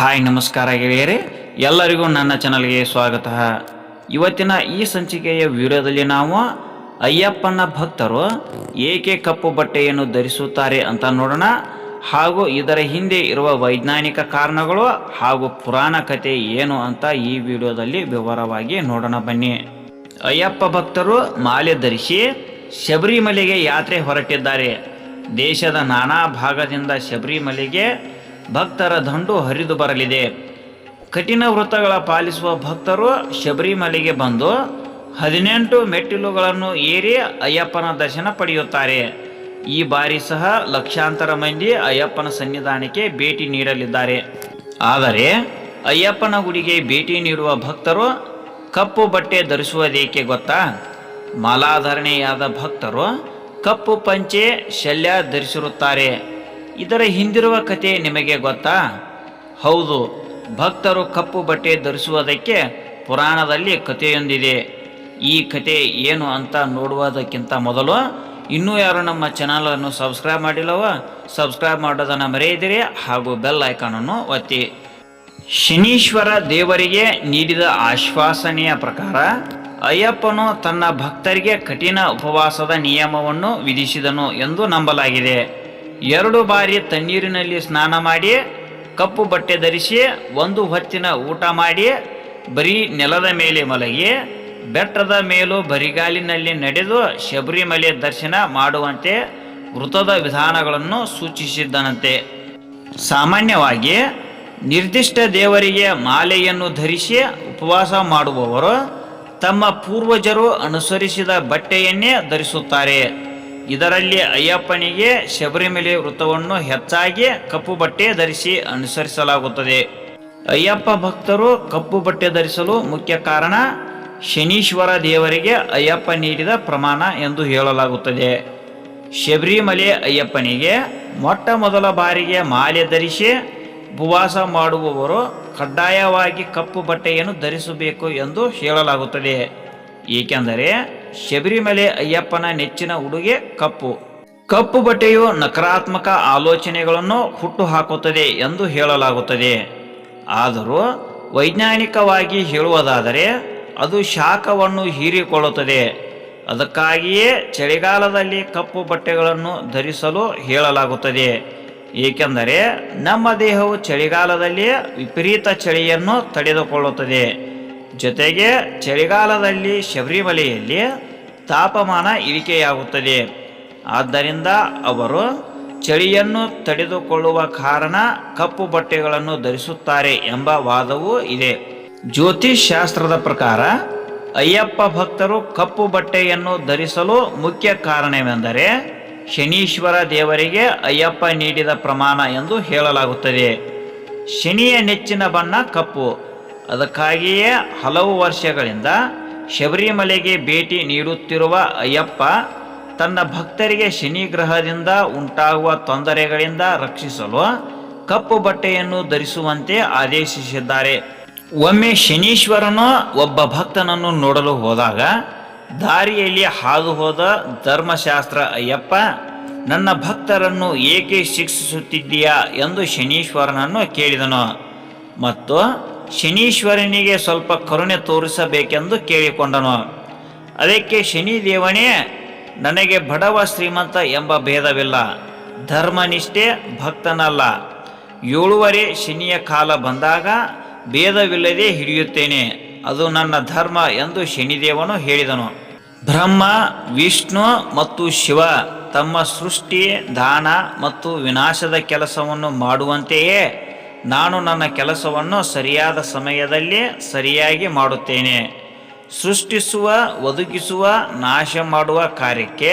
Hi, ನಮಸ್ಕಾರ ಗೆಳೆಯರೆ. ಎಲ್ಲರಿಗೂ ನನ್ನ ಚಾನಲ್ಗೆ ಸ್ವಾಗತ. ಇವತ್ತಿನ ಈ ಸಂಚಿಕೆಯ ವಿಡಿಯೋದಲ್ಲಿ ನಾವು ಅಯ್ಯಪ್ಪನ ಭಕ್ತರು ಏಕೆ ಕಪ್ಪು ಬಟ್ಟೆಯನ್ನು ಧರಿಸುತ್ತಾರೆ ಅಂತ ನೋಡೋಣ. ಹಾಗೂ ಇದರ ಹಿಂದೆ ಇರುವ ವೈಜ್ಞಾನಿಕ ಕಾರಣಗಳು ಹಾಗೂ ಪುರಾಣ ಕಥೆ ಏನು ಅಂತ ಈ ವಿಡಿಯೋದಲ್ಲಿ ವಿವರವಾಗಿ ನೋಡೋಣ ಬನ್ನಿ. ಅಯ್ಯಪ್ಪ ಭಕ್ತರು ಮಾಲೆ ಧರಿಸಿ ಶಬರಿಮಲೆಗೆ ಯಾತ್ರೆ ಹೊರಟಿದ್ದಾರೆ. ದೇಶದ ನಾನಾ ಭಾಗದಿಂದ ಶಬರಿಮಲೆಗೆ ಭಕ್ತರ ದಂಡು ಹರಿದು ಬರಲಿದೆ. ಕಠಿಣ ವೃತ್ತಗಳ ಪಾಲಿಸುವ ಭಕ್ತರು ಶಬರಿಮಲೆಗೆ ಬಂದು ಹದಿನೆಂಟು ಮೆಟ್ಟಿಲುಗಳನ್ನು ಏರಿ ಅಯ್ಯಪ್ಪನ ದರ್ಶನ ಪಡೆಯುತ್ತಾರೆ. ಈ ಬಾರಿ ಸಹ ಲಕ್ಷಾಂತರ ಮಂದಿ ಅಯ್ಯಪ್ಪನ ಸನ್ನಿಧಾನಕ್ಕೆ ಭೇಟಿ ನೀಡಲಿದ್ದಾರೆ. ಆದರೆ ಅಯ್ಯಪ್ಪನ ಗುಡಿಗೆ ಭೇಟಿ ನೀಡುವ ಭಕ್ತರು ಕಪ್ಪು ಬಟ್ಟೆ ಧರಿಸುವುದೇಕೆ ಗೊತ್ತಾ? ಮಾಲಾಧಾರಣೆಯಾದ ಭಕ್ತರು ಕಪ್ಪು ಪಂಚೆ ಶಲ್ಯ ಧರಿಸಿರುತ್ತಾರೆ. ಇದರ ಹಿಂದಿರುವ ಕತೆ ನಿಮಗೆ ಗೊತ್ತಾ? ಹೌದು, ಭಕ್ತರು ಕಪ್ಪು ಬಟ್ಟೆ ಧರಿಸುವುದಕ್ಕೆ ಪುರಾಣದಲ್ಲಿ ಕಥೆಯೊಂದಿದೆ. ಈ ಕತೆ ಏನು ಅಂತ ನೋಡುವುದಕ್ಕಿಂತ ಮೊದಲು ಇನ್ನೂ ಯಾರು ನಮ್ಮ ಚಾನಲನ್ನು ಸಬ್ಸ್ಕ್ರೈಬ್ ಮಾಡಿಲ್ಲವ, ಸಬ್ಸ್ಕ್ರೈಬ್ ಮಾಡೋದನ್ನು ಮರೆಯದಿರಿ ಹಾಗೂ ಬೆಲ್ ಐಕಾನನ್ನು ಒತ್ತಿ. ಶನೀಶ್ವರ ದೇವರಿಗೆ ನೀಡಿದ ಆಶ್ವಾಸನೆಯ ಪ್ರಕಾರ ಅಯ್ಯಪ್ಪನು ತನ್ನ ಭಕ್ತರಿಗೆ ಕಠಿಣ ಉಪವಾಸದ ನಿಯಮವನ್ನು ವಿಧಿಸಿದನು ಎಂದು ನಂಬಲಾಗಿದೆ. ಎರಡು ಬಾರಿ ತಣ್ಣೀರಿನಲ್ಲಿ ಸ್ನಾನ ಮಾಡಿ, ಕಪ್ಪು ಬಟ್ಟೆ ಧರಿಸಿ, ಒಂದು ಹೊತ್ತಿನ ಊಟ ಮಾಡಿ, ಬರೀ ನೆಲದ ಮೇಲೆ ಮಲಗಿ, ಬೆಟ್ಟದ ಮೇಲೂ ಬರಿಗಾಲಿನಲ್ಲಿ ನಡೆದು ಶಬರಿಮಲೆ ದರ್ಶನ ಮಾಡುವಂತೆ ವೃತದ ವಿಧಾನಗಳನ್ನು ಸೂಚಿಸಿದ್ದನಂತೆ. ಸಾಮಾನ್ಯವಾಗಿ, ನಿರ್ದಿಷ್ಟ ದೇವರಿಗೆ ಮಾಲೆಯನ್ನು ಧರಿಸಿ ಉಪವಾಸ ಮಾಡುವವರು ತಮ್ಮ ಪೂರ್ವಜರು ಅನುಸರಿಸಿದ ಬಟ್ಟೆಯನ್ನೇ ಧರಿಸುತ್ತಾರೆ. ಇದರಲ್ಲಿ ಅಯ್ಯಪ್ಪನಿಗೆ ಶಬರಿಮಲೆ ವೃತ್ತವನ್ನು ಹೆಚ್ಚಾಗಿ ಕಪ್ಪು ಬಟ್ಟೆ ಧರಿಸಿ ಅನುಸರಿಸಲಾಗುತ್ತದೆ. ಅಯ್ಯಪ್ಪ ಭಕ್ತರು ಕಪ್ಪು ಬಟ್ಟೆ ಧರಿಸಲು ಮುಖ್ಯ ಕಾರಣ ಶನೀಶ್ವರ ದೇವರಿಗೆ ಅಯ್ಯಪ್ಪ ನೀಡಿದ ಪ್ರಮಾಣ ಎಂದು ಹೇಳಲಾಗುತ್ತದೆ. ಶಬರಿಮಲೆ ಅಯ್ಯಪ್ಪನಿಗೆ ಮೊಟ್ಟ ಮೊದಲ ಬಾರಿಗೆ ಮಾಲೆ ಧರಿಸಿ ಉಪವಾಸ ಮಾಡುವವರು ಕಡ್ಡಾಯವಾಗಿ ಕಪ್ಪು ಬಟ್ಟೆಯನ್ನು ಧರಿಸಬೇಕು ಎಂದು ಹೇಳಲಾಗುತ್ತದೆ. ಏಕೆಂದರೆ ಶಬರಿಮಲೆ ಅಯ್ಯಪ್ಪನ ನೆಚ್ಚಿನ ಉಡುಗೆ ಕಪ್ಪು. ಕಪ್ಪು ಬಟ್ಟೆಯು ನಕಾರಾತ್ಮಕ ಆಲೋಚನೆಗಳನ್ನು ಹುಟ್ಟು ಹಾಕುತ್ತದೆ ಎಂದು ಹೇಳಲಾಗುತ್ತದೆ. ಆದರೂ ವೈಜ್ಞಾನಿಕವಾಗಿ ಹೇಳುವುದಾದರೆ, ಅದು ಶಾಖವನ್ನು ಹೀರಿಕೊಳ್ಳುತ್ತದೆ. ಅದಕ್ಕಾಗಿಯೇ ಚಳಿಗಾಲದಲ್ಲಿ ಕಪ್ಪು ಬಟ್ಟೆಗಳನ್ನು ಧರಿಸಲು ಹೇಳಲಾಗುತ್ತದೆ. ಏಕೆಂದರೆ, ನಮ್ಮ ದೇಹವು ಚಳಿಗಾಲದಲ್ಲಿ ವಿಪರೀತ ಚಳಿಯನ್ನು ತಡೆದುಕೊಳ್ಳುತ್ತದೆ. ಜೊತೆಗೆ ಚಳಿಗಾಲದಲ್ಲಿ ಶಬರಿಮಲೆಯಲ್ಲಿ ತಾಪಮಾನ ಇಳಿಕೆಯಾಗುತ್ತದೆ. ಆದ್ದರಿಂದ ಅವರು ಚಳಿಯನ್ನು ತಡೆದುಕೊಳ್ಳುವ ಕಾರಣ ಕಪ್ಪು ಬಟ್ಟೆಗಳನ್ನು ಧರಿಸುತ್ತಾರೆ ಎಂಬ ವಾದವೂ ಇದೆ. ಜ್ಯೋತಿಷ್ ಶಾಸ್ತ್ರದ ಪ್ರಕಾರ ಅಯ್ಯಪ್ಪ ಭಕ್ತರು ಕಪ್ಪು ಬಟ್ಟೆಯನ್ನು ಧರಿಸಲು ಮುಖ್ಯ ಕಾರಣವೆಂದರೆ ಶನೀಶ್ವರ ದೇವರಿಗೆ ಅಯ್ಯಪ್ಪ ನೀಡಿದ ಪ್ರಮಾಣ ಎಂದು ಹೇಳಲಾಗುತ್ತದೆ. ಶನಿಯ ನೆಚ್ಚಿನ ಬಣ್ಣ ಕಪ್ಪು. ಅದಕ್ಕಾಗಿಯೇ ಹಲವು ವರ್ಷಗಳಿಂದ ಶಬರಿಮಲೆಗೆ ಭೇಟಿ ನೀಡುತ್ತಿರುವ ಅಯ್ಯಪ್ಪ ತನ್ನ ಭಕ್ತರಿಗೆ ಶನಿ ಗ್ರಹದಿಂದ ಉಂಟಾಗುವ ತೊಂದರೆಗಳಿಂದ ರಕ್ಷಿಸಲು ಕಪ್ಪು ಬಟ್ಟೆಯನ್ನು ಧರಿಸುವಂತೆ ಆದೇಶಿಸಿದ್ದಾರೆ. ಒಮ್ಮೆ ಶನೀಶ್ವರನು ಒಬ್ಬ ಭಕ್ತನನ್ನು ನೋಡಲು ಹೋದಾಗ ದಾರಿಯಲ್ಲಿ ಹಾದು ಹೋದ ಧರ್ಮಶಾಸ್ತ್ರ, ಅಯ್ಯಪ್ಪ, ನನ್ನ ಭಕ್ತರನ್ನು ಏಕೆ ಶಿಕ್ಷಿಸುತ್ತಿದ್ದೀಯಾ? ಎಂದು ಶನೀಶ್ವರನನ್ನು ಕೇಳಿದನು. ಮತ್ತು ಶನೀಶ್ವರನಿಗೆ ಸ್ವಲ್ಪ ಕರುಣೆ ತೋರಿಸಬೇಕೆಂದು ಕೇಳಿಕೊಂಡನು. ಅದಕ್ಕೆ ಶನಿದೇವನೇ, ನನಗೆ ಬಡವ ಶ್ರೀಮಂತ ಎಂಬ ಭೇದವಿಲ್ಲ. ಧರ್ಮನಿಷ್ಠೆ ಭಕ್ತನಲ್ಲ. ಏಳುವರೆ ಶನಿಯ ಕಾಲ ಬಂದಾಗ ಭೇದವಿಲ್ಲದೆ ಹಿಡಿಯುತ್ತೇನೆ. ಅದು ನನ್ನ ಧರ್ಮ ಎಂದು ಶನಿದೇವನು ಹೇಳಿದನು. ಬ್ರಹ್ಮ, ವಿಷ್ಣು ಮತ್ತು ಶಿವ ತಮ್ಮ ಸೃಷ್ಟಿ, ದಾನ ಮತ್ತು ವಿನಾಶದ ಕೆಲಸವನ್ನು ಮಾಡುವಂತೆಯೇ ನಾನು ನನ್ನ ಕೆಲಸವನ್ನು ಸರಿಯಾದ ಸಮಯದಲ್ಲಿ ಸರಿಯಾಗಿ ಮಾಡುತ್ತೇನೆ. ಸೃಷ್ಟಿಸುವ, ಒದಗಿಸುವ, ನಾಶ ಮಾಡುವ ಕಾರ್ಯಕ್ಕೆ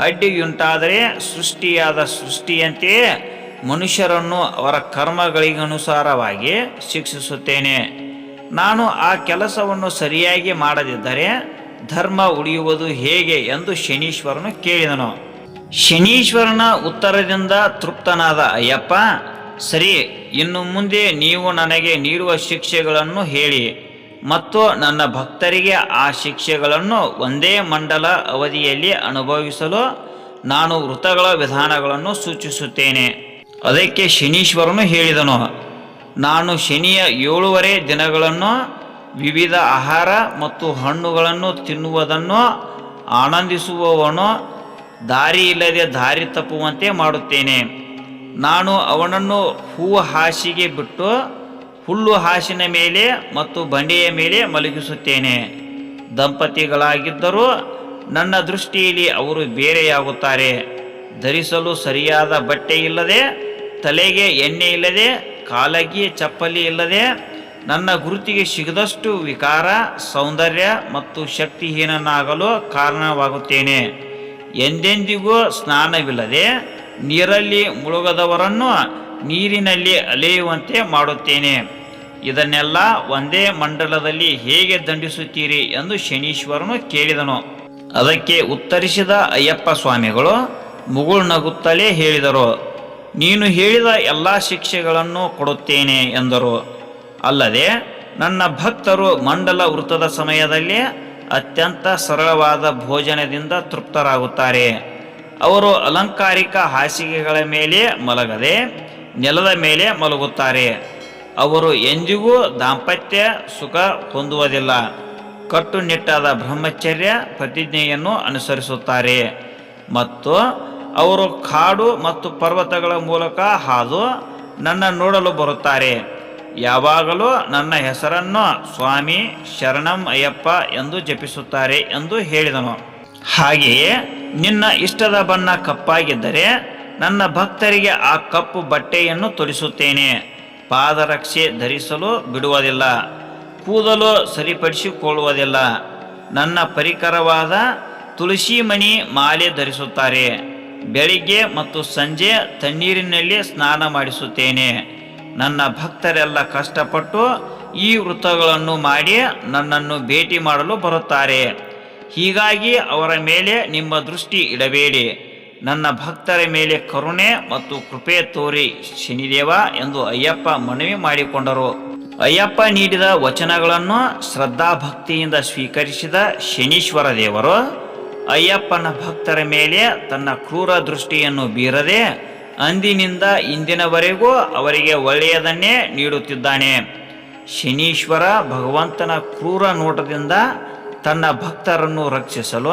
ಅಡ್ಡಿಯುಂಟಾದರೆ ಸೃಷ್ಟಿಯಾದ ಸೃಷ್ಟಿಯಂತೆಯೇ ಮನುಷ್ಯರನ್ನು ಅವರ ಕರ್ಮಗಳಿಗನುಸಾರವಾಗಿ ಶಿಕ್ಷಿಸುತ್ತೇನೆ. ನಾನು ಆ ಕೆಲಸವನ್ನು ಸರಿಯಾಗಿ ಮಾಡದಿದ್ದರೆ ಧರ್ಮ ಉಳಿಯುವುದು ಹೇಗೆ ಎಂದು ಶನೀಶ್ವರನು ಕೇಳಿದನು. ಶನೀಶ್ವರನ ಉತ್ತರದಿಂದ ತೃಪ್ತನಾದ ಅಯ್ಯಪ್ಪ ಸರಿ, ಇನ್ನು ಮುಂದೆ ನೀವು ನನಗೆ ನೀಡುವ ಶಿಕ್ಷೆಗಳನ್ನು ಹೇಳಿ ಮತ್ತು ನನ್ನ ಭಕ್ತರಿಗೆ ಆ ಶಿಕ್ಷೆಗಳನ್ನು ಒಂದೇ ಮಂಡಲ ಅವಧಿಯಲ್ಲಿ ಅನುಭವಿಸಲು ನಾನು ವೃತಗಳ ವಿಧಾನಗಳನ್ನು ಸೂಚಿಸುತ್ತೇನೆ. ಅದಕ್ಕೆ ಶನೀಶ್ವರನು ಹೇಳಿದನು, ನಾನು ಶನಿಯ ಏಳುವರೆ ದಿನಗಳನ್ನು, ವಿವಿಧ ಆಹಾರ ಮತ್ತು ಹಣ್ಣುಗಳನ್ನು ತಿನ್ನುವುದನ್ನು ಆನಂದಿಸುವವನು ದಾರಿ ಇಲ್ಲದೆ ದಾರಿ ತಪ್ಪುವಂತೆ ಮಾಡುತ್ತೇನೆ. ನಾನು ಅವನನ್ನು ಹೂವು ಹಾಸಿಗೆ ಬಿಟ್ಟು ಹುಲ್ಲು ಹಾಸಿನ ಮೇಲೆ ಮತ್ತು ಬಂಡೆಯ ಮೇಲೆ ಮಲಗಿಸುತ್ತೇನೆ. ದಂಪತಿಗಳಾಗಿದ್ದರೂ ನನ್ನ ದೃಷ್ಟಿಯಲ್ಲಿ ಅವರು ಬೇರೆಯಾಗುತ್ತಾರೆ. ಧರಿಸಲು ಸರಿಯಾದ ಬಟ್ಟೆ ಇಲ್ಲದೆ, ತಲೆಗೆ ಎಣ್ಣೆ ಇಲ್ಲದೆ, ಕಾಲಗಿ ಚಪ್ಪಲಿ ಇಲ್ಲದೆ, ನನ್ನ ಗುರುತಿಗೆ ಸಿಗದಷ್ಟು ವಿಕಾರ, ಸೌಂದರ್ಯ ಮತ್ತು ಶಕ್ತಿಹೀನನಾಗಲು ಕಾರಣವಾಗುತ್ತೇನೆ. ಎಂದೆಂದಿಗೂ ಸ್ನಾನವಿಲ್ಲದೆ ನೀರಲ್ಲಿ ಮುಳುಗದವರನ್ನು ನೀರಿನಲ್ಲಿ ಅಲೆಯುವಂತೆ ಮಾಡುತ್ತೇನೆ. ಇದನ್ನೆಲ್ಲ ಒಂದೇ ಮಂಡಲದಲ್ಲಿ ಹೇಗೆ ದಂಡಿಸುತ್ತೀರಿ ಎಂದು ಶನೀಶ್ವರನು ಕೇಳಿದನು. ಅದಕ್ಕೆ ಉತ್ತರಿಸಿದ ಅಯ್ಯಪ್ಪ ಸ್ವಾಮಿಗಳು ಮುಗುಳು ನಗುತ್ತಲೇ ಹೇಳಿದರು. ನೀನು ಹೇಳಿದ ಎಲ್ಲ ಶಿಕ್ಷೆಗಳನ್ನು ಕೊಡುತ್ತೇನೆ ಎಂದರು. ಅಲ್ಲದೆ ನನ್ನ ಭಕ್ತರು ಮಂಡಲ ವೃತ್ತದ ಸಮಯದಲ್ಲಿ ಅತ್ಯಂತ ಸರಳವಾದ ಭೋಜನದಿಂದ ತೃಪ್ತರಾಗುತ್ತಾರೆ. ಅವರು ಅಲಂಕಾರಿಕ ಹಾಸಿಗೆಗಳ ಮೇಲೆ ಮಲಗದೆ ನೆಲದ ಮೇಲೆ ಮಲಗುತ್ತಾರೆ. ಅವರು ಎಂದಿಗೂ ದಾಂಪತ್ಯ ಸುಖ ಹೊಂದುವುದಿಲ್ಲ. ಕಟ್ಟುನಿಟ್ಟಾದ ಬ್ರಹ್ಮಚರ್ಯ ಪ್ರತಿಜ್ಞೆಯನ್ನು ಅನುಸರಿಸುತ್ತಾರೆ. ಮತ್ತು ಅವರು ಕಾಡು ಮತ್ತು ಪರ್ವತಗಳ ಮೂಲಕ ಹಾದು ನನ್ನ ನೋಡಲು ಬರುತ್ತಾರೆ. ಯಾವಾಗಲೂ ನನ್ನ ಹೆಸರನ್ನು ಸ್ವಾಮಿ ಶರಣಂ ಅಯ್ಯಪ್ಪ ಎಂದು ಜಪಿಸುತ್ತಾರೆ ಎಂದು ಹೇಳಿದನು. ಹಾಗೆಯೇ ನಿನ್ನ ಇಷ್ಟದ ಬಣ್ಣ ಕಪ್ಪಾಗಿದ್ದರೆ ನನ್ನ ಭಕ್ತರಿಗೆ ಆ ಕಪ್ಪು ಬಟ್ಟೆಯನ್ನು ತೊಡಿಸುತ್ತೇನೆ. ಪಾದರಕ್ಷೆ ಧರಿಸಲು ಬಿಡುವುದಿಲ್ಲ, ಕೂದಲು ಸರಿಪಡಿಸಿಕೊಳ್ಳುವುದಿಲ್ಲ. ನನ್ನ ಪರಿಕರವಾದ ತುಳಸಿ ಮಣಿ ಮಾಲೆ ಧರಿಸುತ್ತಾರೆ. ಬೆಳಿಗ್ಗೆ ಮತ್ತು ಸಂಜೆ ತಣ್ಣೀರಿನಲ್ಲಿ ಸ್ನಾನ ಮಾಡಿಸುತ್ತೇನೆ. ನನ್ನ ಭಕ್ತರೆಲ್ಲ ಕಷ್ಟಪಟ್ಟು ಈ ವೃತ್ತಗಳನ್ನು ಮಾಡಿ ನನ್ನನ್ನು ಭೇಟಿ ಮಾಡಲು ಬರುತ್ತಾರೆ. ಹೀಗಾಗಿ ಅವರ ಮೇಲೆ ನಿಮ್ಮ ದೃಷ್ಟಿ ಇಡಬೇಡಿ. ನನ್ನ ಭಕ್ತರ ಮೇಲೆ ಕರುಣೆ ಮತ್ತು ಕೃಪೆ ತೋರಿ ಶನಿದೇವ ಎಂದು ಅಯ್ಯಪ್ಪ ಮನವಿ ಮಾಡಿಕೊಂಡರು. ಅಯ್ಯಪ್ಪ ನೀಡಿದ ವಚನಗಳನ್ನು ಶ್ರದ್ಧಾಭಕ್ತಿಯಿಂದ ಸ್ವೀಕರಿಸಿದ ಶನೀಶ್ವರ ದೇವರು ಅಯ್ಯಪ್ಪನ ಭಕ್ತರ ಮೇಲೆ ತನ್ನ ಕ್ರೂರ ದೃಷ್ಟಿಯನ್ನು ಬೀರದೆ ಅಂದಿನಿಂದ ಇಂದಿನವರೆಗೂ ಅವರಿಗೆ ಒಳ್ಳೆಯದನ್ನೇ ನೀಡುತ್ತಿದ್ದಾನೆ. ಶನೀಶ್ವರ ಭಗವಂತನ ಕ್ರೂರ ನೋಟದಿಂದ ತನ್ನ ಭಕ್ತರನ್ನು ರಕ್ಷಿಸಲು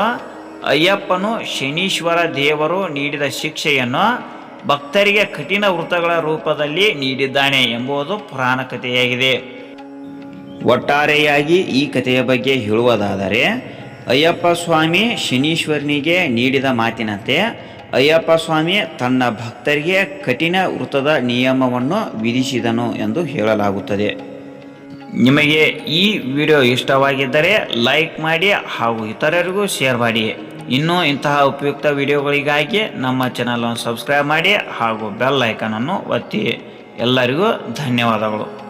ಅಯ್ಯಪ್ಪನು ಶನೀಶ್ವರ ದೇವರು ನೀಡಿದ ಶಿಕ್ಷೆಯನ್ನು ಭಕ್ತರಿಗೆ ಕಠಿಣ ವೃತ್ತಗಳ ರೂಪದಲ್ಲಿ ನೀಡಿದ್ದಾನೆ ಎಂಬುದು ಪುರಾಣ ಕಥೆಯಾಗಿದೆ. ಒಟ್ಟಾರೆಯಾಗಿ ಈ ಕಥೆಯ ಬಗ್ಗೆ ಹೇಳುವುದಾದರೆ, ಅಯ್ಯಪ್ಪ ಸ್ವಾಮಿ ಶನೀಶ್ವರನಿಗೆ ನೀಡಿದ ಮಾತಿನಂತೆ ಅಯ್ಯಪ್ಪ ಸ್ವಾಮಿ ತನ್ನ ಭಕ್ತರಿಗೆ ಕಠಿಣ ವೃತ್ತದ ನಿಯಮವನ್ನು ವಿಧಿಸಿದನು ಎಂದು ಹೇಳಲಾಗುತ್ತದೆ. ನಿಮಗೆ ಈ ವಿಡಿಯೋ ಇಷ್ಟವಾಗಿದ್ದರೆ ಲೈಕ್ ಮಾಡಿ ಹಾಗೂ ಇತರರಿಗೂ ಶೇರ್ ಮಾಡಿ. ಇನ್ನೂ ಇಂತಹ ಉಪಯುಕ್ತ ವಿಡಿಯೋಗಳಿಗಾಗಿ ನಮ್ಮ ಚಾನಲನ್ನು ಸಬ್ಸ್ಕ್ರೈಬ್ ಮಾಡಿ ಹಾಗೂ ಬೆಲ್ ಐಕನನ್ನು ಒತ್ತಿ. ಎಲ್ಲರಿಗೂ ಧನ್ಯವಾದಗಳು.